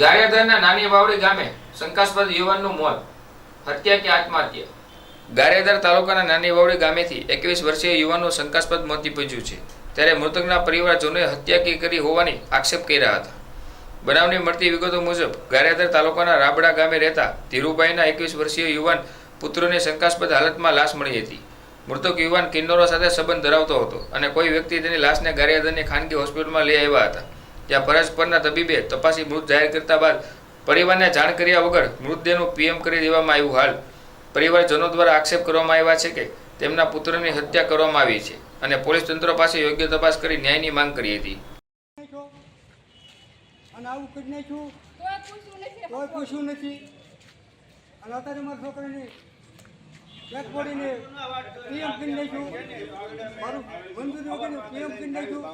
ગારિયાધારના નાની વાવડી ગામે શંકાસ્પદ યુવાનનું મોત, હત્યા કે આત્મહત્યા? ગારિયાધાર તાલુકાના નાની વાવડી ગામેથી એકવીસ વર્ષીય યુવાનનું શંકાસ્પદ મોત નીપજ્યું છે. ત્યારે મૃતકના પરિવારજનોએ હત્યા કરી હોવાની આક્ષેપ કર્યા હતા. બનાવની મળતી વિગતો મુજબ, ગારિયાધાર તાલુકાના રાબડા ગામે રહેતા ધીરુભાઈના એકવીસ વર્ષીય યુવાન પુત્રોની શંકાસ્પદ હાલતમાં લાશ મળી હતી. મૃતક યુવાન કિન્નોરો સાથે સંબંધ ધરાવતો હતો અને કોઈ વ્યક્તિ તેની લાશને ગારિયાધારની ખાનગી હોસ્પિટલમાં લઈ આવ્યા હતા. જ્યાં પરસ્પરના તબીબે તપાસી મૃત જાહેર કરતા બાદ પરિવારને જાણ કર્યા વગર મૃતદેહનું પીએમ કરી દેવામાં આવ્યું હાલ. પરિવારજનો દ્વારા આક્ષેપ કરવામાં આવ્યા છે કે તેમના પુત્રની હત્યા કરવામાં આવી છે અને પોલીસ તંત્ર પાસે યોગ્ય તપાસ કરી ન્યાયની માંગ કરી હતી. અને આવું કરી નાખ્યું? કોઈ પૂછ્યું નથી. અને અત્યારે મારા છોકરાને ચેક પડીને પીએમ કરી નાખ્યું. મારું મંજૂરી વગરનું પીએમ કરી નાખ્યું.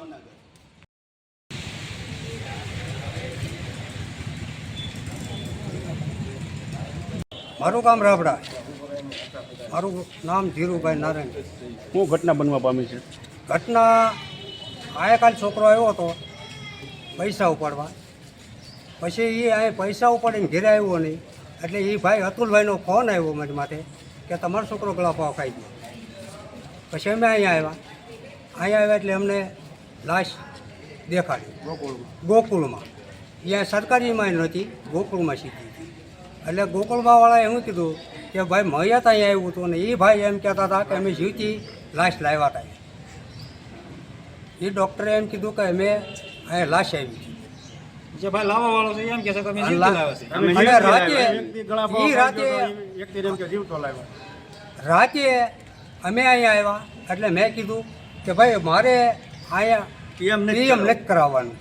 મારું કામ રાબડા. મારું નામ ધીરુભાઈ નારાયણ. શું ઘટના બનવા પામી છે? ઘટના આયા કાલ છોકરો આવ્યો હતો પૈસા ઉપાડવા. પછી એ આ પૈસા ઉપાડીને ઘેરે આવ્યો નહીં. એટલે એ ભાઈ અતુલભાઈનો ફોન આવ્યો મારી માટે કે તમારો છોકરો ગળા પાવ ખાઈ ગયો. પછી અમે અહીંયા આવ્યા. અહીંયા આવ્યા એટલે અમને લાશ દેખાડી. ગોકુળમાં? ગોકુળમાં. અહીંયા સરકારીમાં નહોતી ગોકુળમાં શીખી હતી એટલે ગોકુળબાવાળાએ શું કીધું કે ભાઈ મૈયા ત્યાં આવ્યું હતું ને એ ભાઈ એમ કહેતા હતા કે અમે જીવતી લાશ લાવ્યા હતા. એ ડૉક્ટરે એમ કીધું કે અમે અહીંયા લાશ આવી હતી. જે ભાઈ લાવવા વાળો છે એમ કે છે કે અમે અને જીવતી છે અને લાવ્યા. ઈ રાતે અમે અહીંયા આવ્યા એટલે મેં કીધું કે ભાઈ મારે અહીંયા પીએમ નથી કરાવવાનું.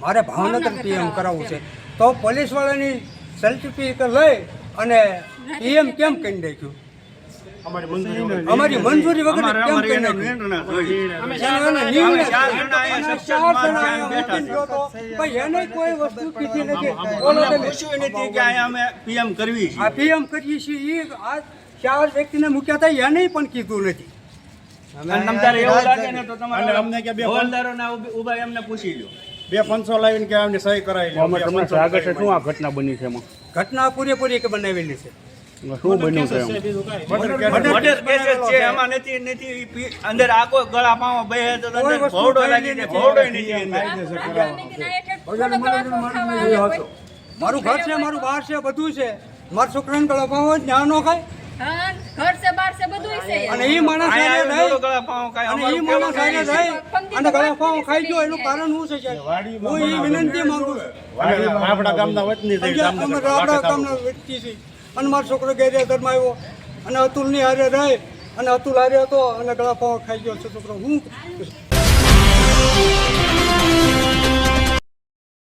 મારે ભાવનગર પીએમ કરાવવું છે. તો પોલીસવાળાની સર્ટિફિકેટ લઈ અને પીએમ કેમ કરી નાખ્યું? અમારી મંજૂરી વગર. અમારી મંજૂરી વગર અમારે કેમ કરી નાખ્યું? એને કોઈ વસ્તુ કીધી નથી. બોલો તમે. પૂછ્યું નથી કે અહીંયા અમે પીએમ કરવી આ પીએમ કરીએ છીએ એ આ ચાર વ્યક્તિને મૂક્યા હતા એને પણ કીધું નથી. અને તમ તારે એવું લાગે ને તો અને તમારે અમને કે બે હવાલદારોના ઉભી- ઊભા એમને પૂછી લો બે પંચો લાવીને કે અમને સહી કરાવી અમે તમને આગળ છે શું આ ઘટના બની છે એમાં? ઘટના પૂરેપૂરી કે બનાવેલી છે? શું બન્યું છે મર્ડર કેસ છે. એમાં નથી નથી અંદર આખો ગળા પાવા બે તો કોઈ અંદર ભોવડો લાગી જાય ભોવડો નથી. અંદર. મારું ઘર છે મારું બહાર છે બધું છે. મારા છોકરાને ગળા પાવો જ્ઞાન નો ખાય. હા ઘર છે બાર છે બધું છે. અને એ માણસ ગળા પાવો ખાય. અને એ માણસ અને ગળાફાઓ ખાઈ ગયો એનું કારણ શું છે સાહેબ? હું એ વિનંતી માંગુ છું. આપણા ગામના વ્યક્તિ છે. અને મારો છોકરો ગેરહાજરમાં આવ્યો. અને અતુલની હારે રહે. અને અતુલ હારે હતો અને ગળાફાઓ ખાઈ ગયો છે છોકરો. હું